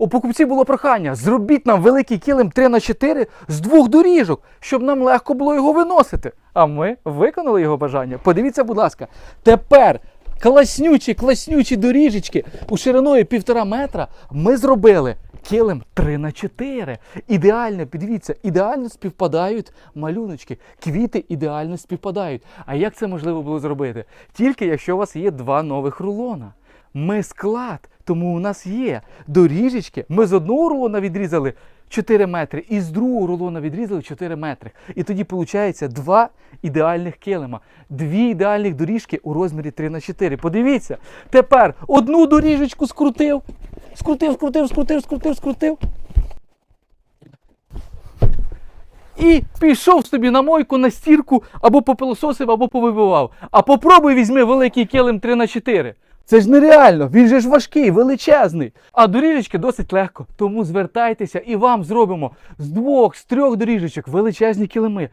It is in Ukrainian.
У покупців було прохання: зробіть нам великий килим 3 на 4 з двох доріжок, щоб нам легко було його виносити. А ми виконали його бажання. Подивіться, будь ласка, тепер класнючі, класнючі доріжечки у шириною півтора метра ми зробили килим 3 на 4. Ідеально, підивіться, ідеально співпадають малюночки. Квіти ідеально співпадають. А як це можливо було зробити? Тільки якщо у вас є два нових рулона. Ми склад, тому у нас є доріжечки. Ми з одного рулона відрізали 4 метри, і з другого рулона відрізали 4 метри. І тоді виходить два ідеальних килима, дві ідеальних доріжки у розмірі 3 на 4. Подивіться, тепер одну доріжечку скрутив, скрутив, скрутив, скрутив, скрутив, скрутив. І пішов собі на мойку, на стірку, або попилососив, або повибивав. А попробуй візьми великий килим 3 на 4 Це ж нереально, він же ж важкий, величезний. А доріжечки досить легко. Тому звертайтеся і вам зробимо з двох, з трьох доріжечок величезні килими.